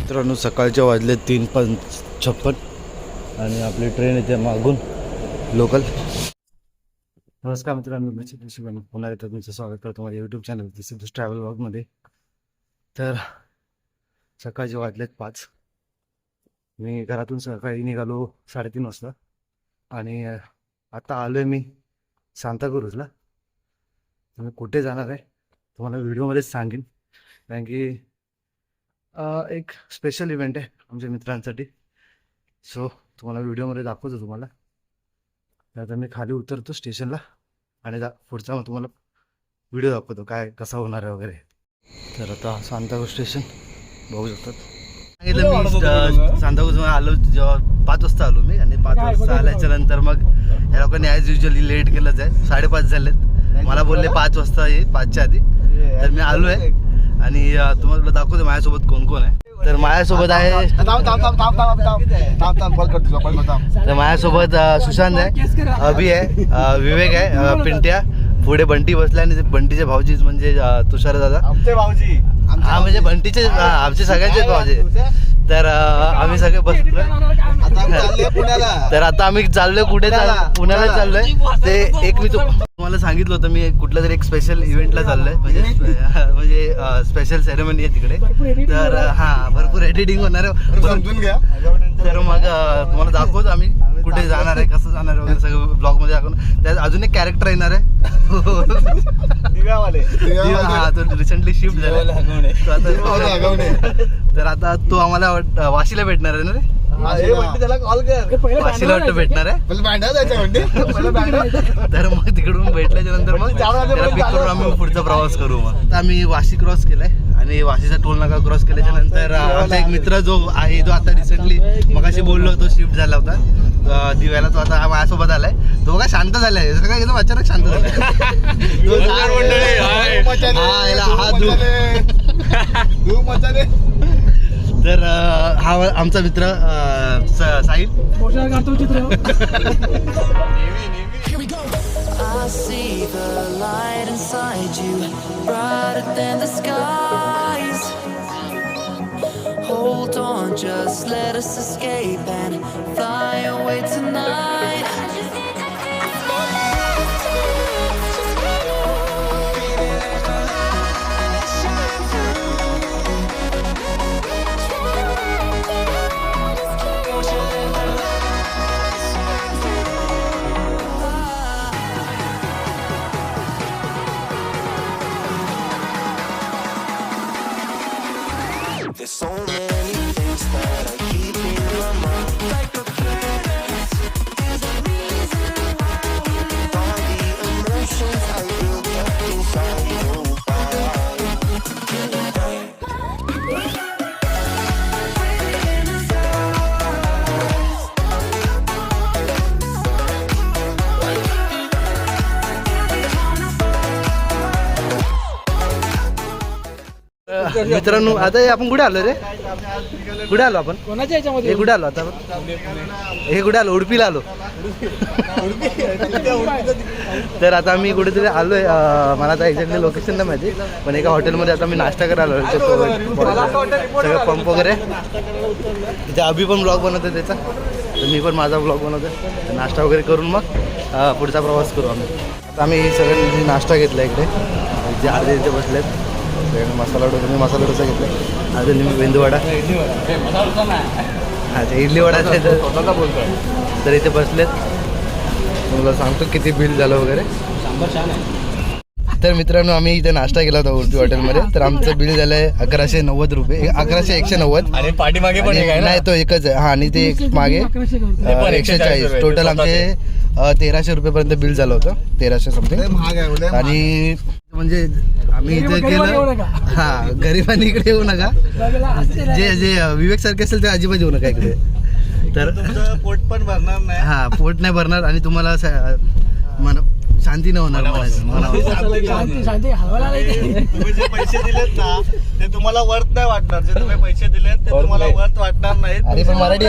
मित्रांनो सकाळच्या वाजले तीन पंच छप्पन आणि आपली ट्रेन येते मागून लोकल नमस्कार मित्रांनो मी पुन्हा एकदा तुमचं स्वागत करतो माझ्या यूट्यूब चॅनल सिद्धूस ट्रॅव्हल ब्लॉगमध्ये तर सकाळचे वाजलेत पाच. मी घरातून सकाळी निघालो साडेतीन वाजता. आणि आता आलो आहे मी सांताक्रूजला मी कुठे जाणार आहे? तुम्हाला व्हिडिओमध्येच सांगेन. कारण की एक स्पेशल इव्हेंट आहे आमच्या मित्रांसाठी. सो तुम्हाला व्हिडिओमध्ये दाखवतो तुम्हाला. तर आता मी खाली उतरतो स्टेशनला आणि दा पुढचा मग तुम्हाला व्हिडिओ दाखवतो काय कसा होणार आहे वगैरे. तर आता सांताक्रूज स्टेशन बघू शकतात. सांगितलं मी सांताक्रूज आलो जेव्हा पाच वाजता आलो मी आणि पाच वाजता आल्याच्यानंतर मग या लोकांनी ॲज युजली लेट केलंच आहे. साडेपाच झालेत. मला बोलले पाच वाजता ये पाचच्या आधी. तर मी आलो आहे. आणि तुम्हाला दाखवतो माझ्यासोबत कोण कोण आहे. तर माझ्यासोबत आहे तर माझ्यासोबत सुशांत आहे अभि आहे विवेक आहे पिंट्या. पुढे बंटी बसला आणि बंटीचे भाऊजी म्हणजे तुषार दादा. भाऊजी. हा म्हणजे बंटीचे आमचे सगळ्यांचे भाऊजी. तर आम्ही सगळे बसलो तर आता आम्ही चाललोय कुठे? चाल- पुण्याला. चाललोय. ते एक मी तुम्हाला सांगितलं होतं मी कुठल्या तरी एक स्पेशल इव्हेंटला चाललोय. म्हणजे म्हणजे स्पेशल सेरेमनी आहे तिकडे. तर हा भरपूर एडिटिंग होणार आहे. समजून घ्या. तर मग तुम्हाला दाखवतो आम्ही कुठे जाणार आहे कसं जाणार आहे वगैरे सगळं ब्लॉगमध्ये दाखवून. त्यात अजून एक कॅरेक्टर येणार आहे. हा तो रिसेंटली शिफ्ट झाला. तो आगावणे. आता तर आता तो आम्हाला वाशीला भेटणार आहे ना रे? त्याला कॉल कर. वाशीला वाटतं भेटणार आहे? पहिले भांडा जायचं म्हणते. पहिले भांडा तर मग तिकडून भेटल्याच्या नंतर मग त्याला पिक करून आम्ही पुढचा प्रवास करू मग. आता आम्ही वाशी क्रॉस केलाय आणि वाशीचा टोल नाका क्रॉस केल्याच्यानंतर आमचा एक मित्र जो आहे जो आता रिसेंटली मगाशी बोललो तो शिफ्ट झाला होता. दिव्याला तो आता माझ्यासोबत आलाय. तो काय शांत झालाय. सगळं एकदम अचानक शांत झालाय. तो हा, याला हा धूप. मचाले तर हा आमचा मित्र Sahil Hold on, just let us escape and fly away tonight. मित्रांनो आता हे आपण कुठे आलो रे? कुठे आलो आपण? कोणाच्या याच्यामध्ये? हे कुठे आलो आता? आपण? हे कुठे आलो? उडपीला आलो. तर आता आम्ही कुठेतरी आलोय अं, मला आता एक्झॅक्टली लोकेशन नाही माहिती पण एका हॉटेलमध्ये आता मी नाश्ता करायला आलो सगळं पंप वगैरे. तिथे अभि पण ब्लॉग बनवतो त्याचा तर मी पण माझा ब्लॉग बनवतो नाश्ता वगैरे करून मग अं, पुढचा प्रवास करू आम्ही. आता आम्ही सगळ्यांनी नाश्ता घेतला इकडे. जे अर्धे इथे बसलेत. सगळ्यांनी मसाला डोसा मी मसाला डोसा घेतला. अजून मी मेंदूवडा. ते इडली वडा आहे तर- तर इथे बसलेत. तुम्हाला सांगतो किती बिल झालं वगैरे. तर मित्रांनो आम्ही इथे नाश्ता केला होता उडपी हॉटेलमध्ये. तर आमचं बिल झालं आहे अकराशे नव्वद रुपये. अकराशे एकशे नव्वद. आणि पाठीमागे पण आणि- नाही तो एकच आहे. हा आणि ते एक मागे एकशे चाळीस. टोटल आमचे तेराशे रुपयेपर्यंत बिल झालं होतं. तेराशे समथिंग महाग आहे उद्या आणि म्हणजे आम्ही इथे केलं. हा गरिबांनी इकडे येऊ नका. जे जे विवेक सारखे असेल ते अजिबात येऊ नका इकडे. तर तुमचं पोट पण भरणार नाही. हा पोट नाही भरणार आणि तुम्हाला स- मन शांती नाही होणार. तुम्ही जे पैसे दिलेत ना ते तुम्हाला वर्थ नाही वाटणार. जे तुम्ही पैसे दिलेत ते तुम्हाला वर्थ वाटणार नाहीत अरे पण मराठी.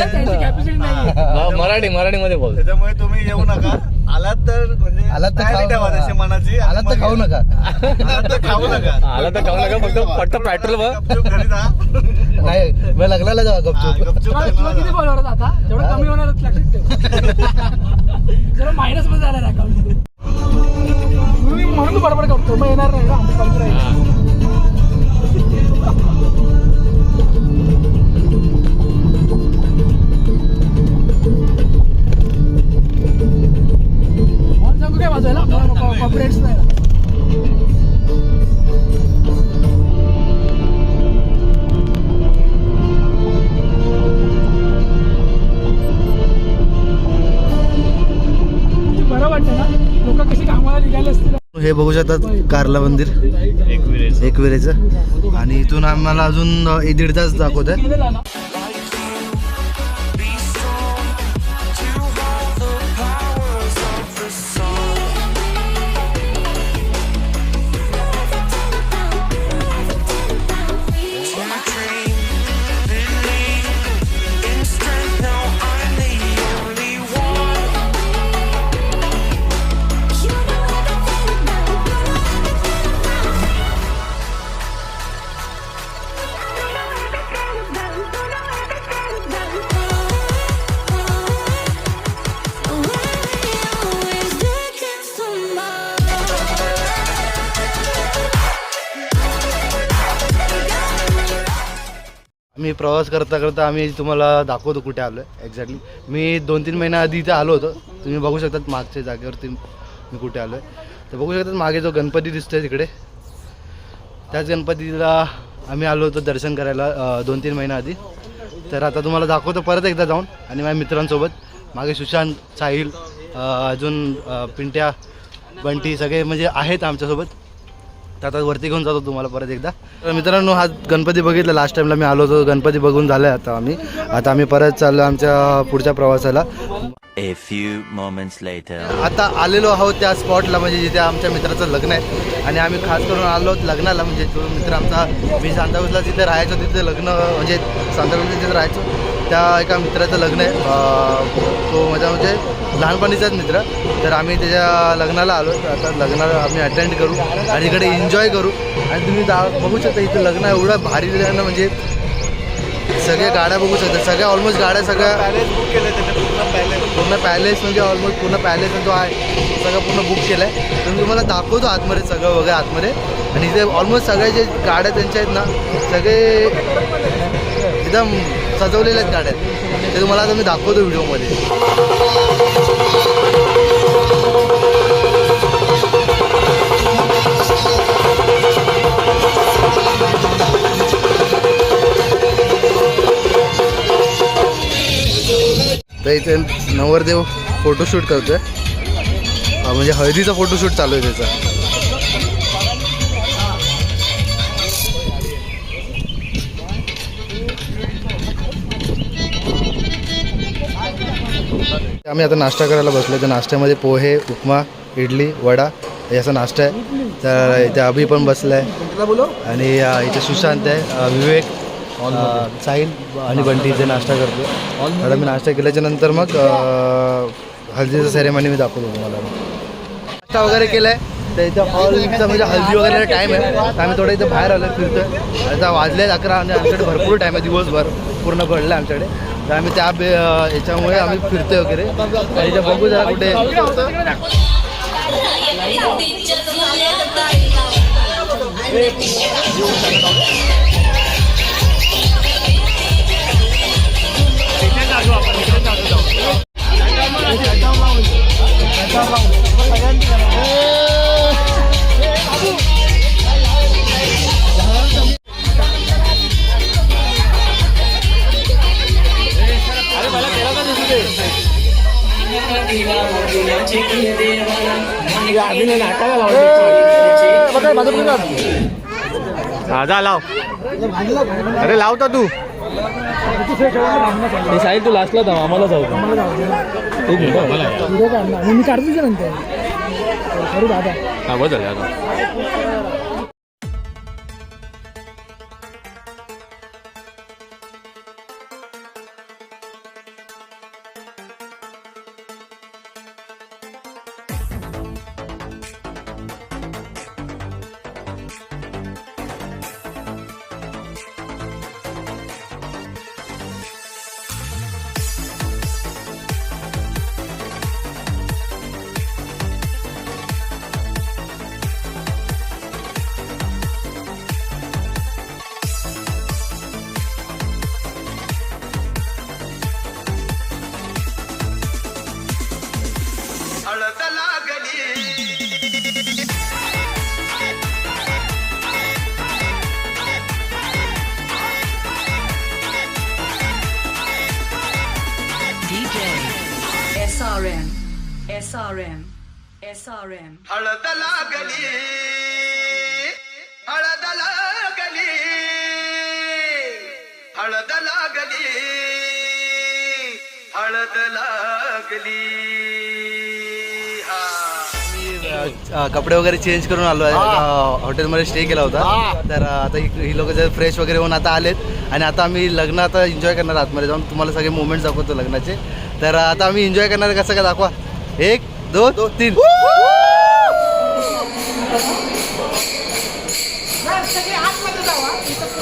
मराठी मराठी मध्ये बोल त्याच्यामुळे तुम्ही येऊ नका. आलात तर म्हणजे आलात तर तयारी खाऊ ठेवा नका. तशी मनाची. आणि आलात तर मग खाऊ. नका. आलात तर खाऊ नका. आला तर खाऊ नका फक्त फक्त पेट्रोल गपचूप घरी जा. नाही मग लग्नाला जावा हा, गपचूप गपचूप तुला तुला किती जा. आता तेवढं कमी होणार लक्षात ठेव. जरा मायनसमध्ये आला अकाउंट मी म्हणून तू बरोबर करतो मग येणार नाही ना कमी राहील कॉपरेट्स नाही ना. किती बरं वाटतं ना लोक कशी कामाला निघाले असतील हे बघू शकतात कारला मंदिर. एकविरेचं आणि इथून आम्हाला अजून एक दीड तास दाखवत आहे मी प्रवास करता करता आम्ही तुम्हाला दाखवतो कुठे आलो आहे एक्झॅक्टली मी दोन तीन महिन्या आधी इथे आलो होतो. तुम्ही बघू शकतात मागच्या जागेवरती मी कुठे आलो आहे तर बघू शकतात मागे जो गणपती दिसतोय तिकडे त्याच गणपतीला आम्ही आलो होतो दर्शन करायला दोन तीन महिन्या आधी. तर आता तुम्हाला दाखवतो परत एकदा जाऊन आणि माझ्या मित्रांसोबत. मागे सुशांत साहिल अजून पिंट्या बंटी सगळे म्हणजे आहेत आमच्यासोबत. तर आता वरती घेऊन जातो तुम्हाला परत एकदा. तर मित्रांनो हा गणपती बघितला. लास्ट टाइमला मी आलो होतो गणपती बघून झालं आहे आता आम्ही. आता आम्ही परत चाललो आमच्या पुढच्या प्रवासाला. A few moments later. आता आलेलो आहोत त्या स्पॉटला म्हणजे जिथे आमच्या मित्राचं लग्न आहे. आणि आम्ही खास करून आलो आहोत लग्नाला म्हणजे जो मित्र आमचा मी सांताक्रूजला जिथे राहायचो तिथे लग्न म्हणजे सांताक्रूजला जिथे राहायचो त्या एका मित्राचं लग्न आहे. तो माझा म्हणजे लहानपणीचाच मित्र. तर आम्ही त्याच्या लग्नाला आलो. तर आता लग्नाला आम्ही अटेंड करू आणि इकडे एन्जॉय करू. आणि तुम्ही दा बघू शकता इथं लग्न एवढं भारी ना म्हणजे सगळ्या गाड्या बघू शकता. सगळ्या ऑलमोस्ट गाड्या सगळ्या पॅलेस बुक केले पूर्ण पॅलेस पूर्ण पॅलेस म्हणजे ऑलमोस्ट पूर्ण पॅलेस जो आहे सगळं पूर्ण बुक केलं आहे तर मी तुम्हाला दाखवतो आतमध्ये सगळं वगैरे आतमध्ये. आणि इथे ऑलमोस्ट सगळ्या जे गाड्या त्यांच्या आहेत ना सगळे एकदम सजवलेल्या आहेत गाड्या. ते तुम्हाला आता मी दाखवतो व्हिडिओमध्ये. तर इथे नवरदेव फोटोशूट करतोय. आहे म्हणजे हळदीचा फोटोशूट चालू आहे त्याचा. आम्ही आता नाश्ता करायला बसलो. तर नाश्त्यामध्ये पोहे उपमा इडली वडा याचा नाश्ता आहे. तर इथे अभि पण बसला आहे आणि इथे सुशांत आहे विवेक साहिल आणि बंटी इथे नाश्ता करतो आता मी नाश्ता केल्याच्यानंतर मग अं, हळदीचं सेरेमनी मी दाखवतो तुम्हाला. नाश्ता वगैरे केला आहे तर इथं हॉलचा म्हणजे हल्दी वगैरे टाईम आहे. तर आम्ही थोडं इथं बाहेर आलो फिरतोय. आता वाजले अकरा आणि आमच्याकडे भरपूर टाईम आहे. दिवसभर पूर्ण घडलं आमच्याकडे. तर आम्ही त्या बे- अं, याच्यामुळे आम्ही फिरतोय वगैरे आणि इथं बघू जरा कुठे हा जा लाव. अरे लावता तू. साहिल तू लास्टला जाऊ आम्हाला जाऊ मी काढतो नंतर करू दादा हा बदल आता SRM. हळद लागली हळद लागली हळद लागली हळद लागली मी अ, अ, कपडे वगैरे चेंज करून आलो आहे अ, हॉटेलमध्ये स्टे केला होता तर अ, आता ही- ही लोक फ्रेश वगैरे होऊन आता आलेत आणि आता आम्ही लग्न आता एन्जॉय करणार आतमध्ये जाऊन तुम्हाला सगळे मोमेंट्स दाखवतो लग्नाचे तर अ, आता आम्ही एन्जॉय करणार कसं काय दाखवा एक दोन तीन सगळे आतमध्ये जावा आता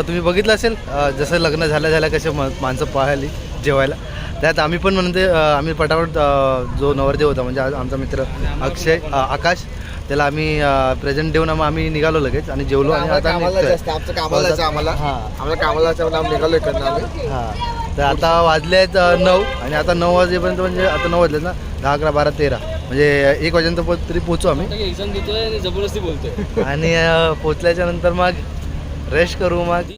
तुम्ही बघितलं असेल जसं लग्न झाल्या झाल्या कसे म माणसं पाहिली जेवायला. त्यात आम्ही पण म्हणते आम्ही पटापट जो नवरदेव होता म्हणजे आज आमचा मित्र अक्षय आकाश त्याला आम्ही प्रेझेंट देऊन मग आम्ही निघालो लगेच आणि जेवलो आणि आता हां. हां. तर आता वाजले आहेत नऊ आणि आता नऊ वाजेपर्यंत म्हणजे आता नऊ वाजलेत ना दहा अकरा बारा तेरा. म्हणजे एक वाजेपर्यंत तरी पोचू आम्ही. जबरदस्ती बोलतोय. आणि पोचल्याच्या नंतर मग रेस्ट करू मग.